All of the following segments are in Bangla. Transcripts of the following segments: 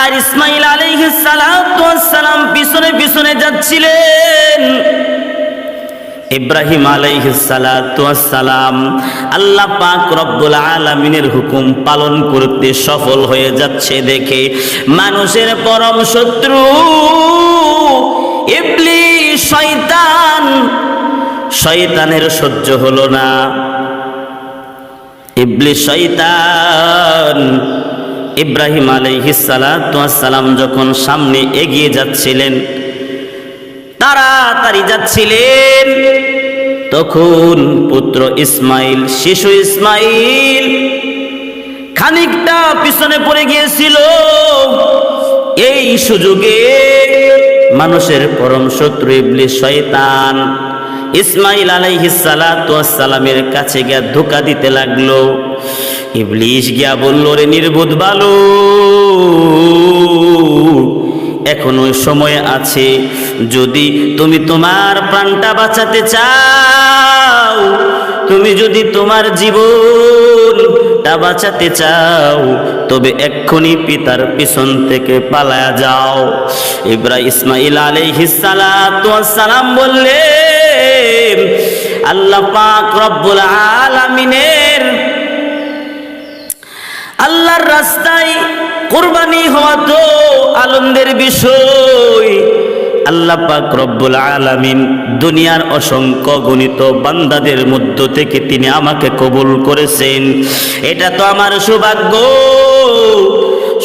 আর ইসমাইল আলাইহিস সালাম পিছনে পিছনে যাচ্ছিলেন। ইব্রাহিম আলাইহিস সালাম আল্লাহ পাক রব্বুল আলামিনের হুকুম পালন করতে সফল হয়ে যাচ্ছে দেখে মানুষের পরম শত্রু ইবলিস শয়তান। শয়তানের সহ্য হলো না। ইবলিস শয়তান ইব্রাহিম আলাইহিস সালাম যখন সামনে এগিয়ে যাচ্ছিলেন, তাড়াতাড়ি যাচ্ছিলেন, তখন পুত্র ইসমাইল, শিশু ইসমাইল খানিকটা পিছনে পড়ে গিয়েছিল। এই সুযোগে মানুষের পরম শত্রু ইবলিস শয়তান ইসমাইল আলাইহিস সালামের কাছে গিয়া ধোকা দিতে লাগল। ইবলিশ গিয়া বলল, রে নির্বোধ বালু এখনও সময় আছে, যদি তুমি তোমার প্রাণটা বাঁচাতে চাও, তুমি যদি তোমার জীবনটা বাঁচাতে চাও, তবে এক্ষুনি পিতার পিছন থেকে পালায়া যাও। ইব্রাহিম ইসমাইল সালাম বললেন, আল্লাহ পাক রব্বুল আলামিনের আল্লাহর রাস্তায় কোরবানি হওয়া তো আনন্দের বিষয়। আল্লাহ পাক রব্বুল আলামিন দুনিয়ার অসংখ্য গণিত বান্দাদের মধ্য থেকে তিনি আমাকে কবুল করেছেন। এটা তো আমার সৌভাগ্য।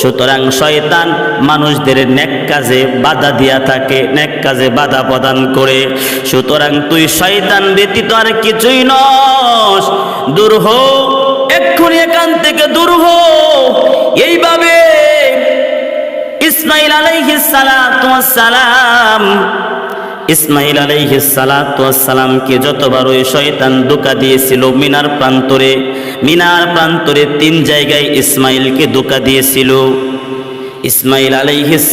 সুতরাং শয়তান মানুষদের নেক কাজে বাধা দিয়া থাকে, নেক কাজে বাধা প্রদান করে। সুতরাং তুই শয়তান ব্যতীত আর কিছুই নস। দূর হো, এক্ষুনি এখান থেকে দূর হো। সালাম ইসমাইল আলাইহিস সালামকে যতবার ওই শয়তান ধোকা দিয়েছিল মিনার প্রান্তরে মিনার প্রান্তরে তিন জায়গায় ইসমাইলকে ধোকা দিয়েছিল। ইসমাইল আলাইহিস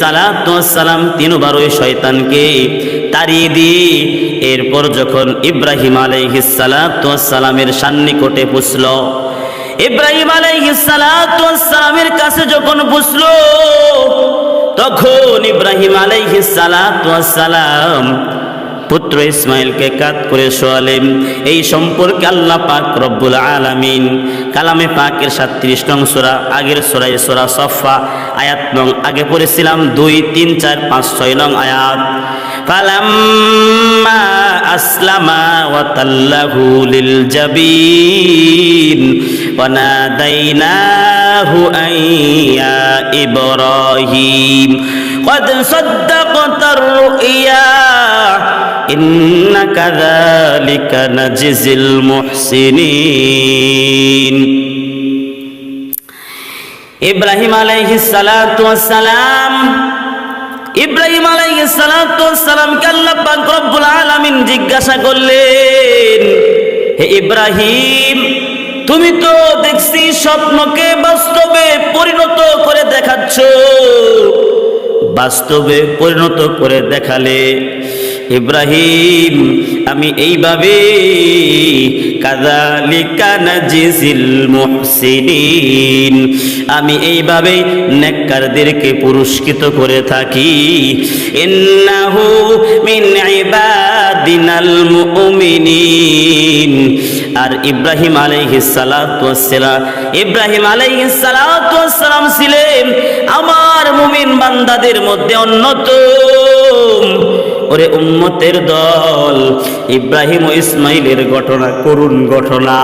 সালাম তিনবার ওই শয়তানকে তাড়িয়ে দিয়ে, এরপর যখন ইব্রাহিম আলাইহিস সালামের সান্নিকটে পুষল, ইব্রাহিম আলাইহিস সালামের কাছে যখন পুষল তখন ইব্রাহিম আলাইহিস সালাম পুত্র ইসমাইলকে কাত করে শোয়ালেন। এই সম্পর্কে আল্লাহ পাক রব্বুল আলামিন কালামে পাকের সাতত্রিশ নং সোরা, আগের সোরাই সোরা সফা আয়াত নং, আগে পড়েছিলাম দুই, তিন, চার, পাঁচ, ছয় নং আয়াত। ফালাম্মা আসলামা ওয়া তাল্লাহু লিল জাবিন। ওয়া নাদাইনাহু আইয়া ইব্রাহিম قد صدقت الرؤيا إن كذلك نجزي المحسنين ইব্রাহিম আলাইহিস সালাতু সালাম ইব্রাহিম আলাইহিস সালাতু সালাম কে আল্লাহ পাক রব্বুল আলামিন জিজ্ঞাসা করলেন হে ইব্রাহিম তুমি তো দেখছি স্বপ্নকে বাস্তবে পরিণত করে দেখাচ্ছ। বাস্তবে পরিণত করে দেখালে, ইব্রাহিম, আমি এইভাবে আমি এইভাবে নেককারদেরকে পুরস্কৃত করে থাকি। ইন্নাহু মিন ইবাদিনাল মুমিনিন। আর ইব্রাহিম আলাইহিস সালাতু ওয়াসসালাম, ইব্রাহিম আলাইহিস সালাতু ওয়াসসালাম ছিলেন আমার মুমিন বান্দাদের মধ্যে অন্যতম। ওরে উম্মতের দল, ইব্রাহিম ও ইসমাইলের ঘটনা, করুণ ঘটনা।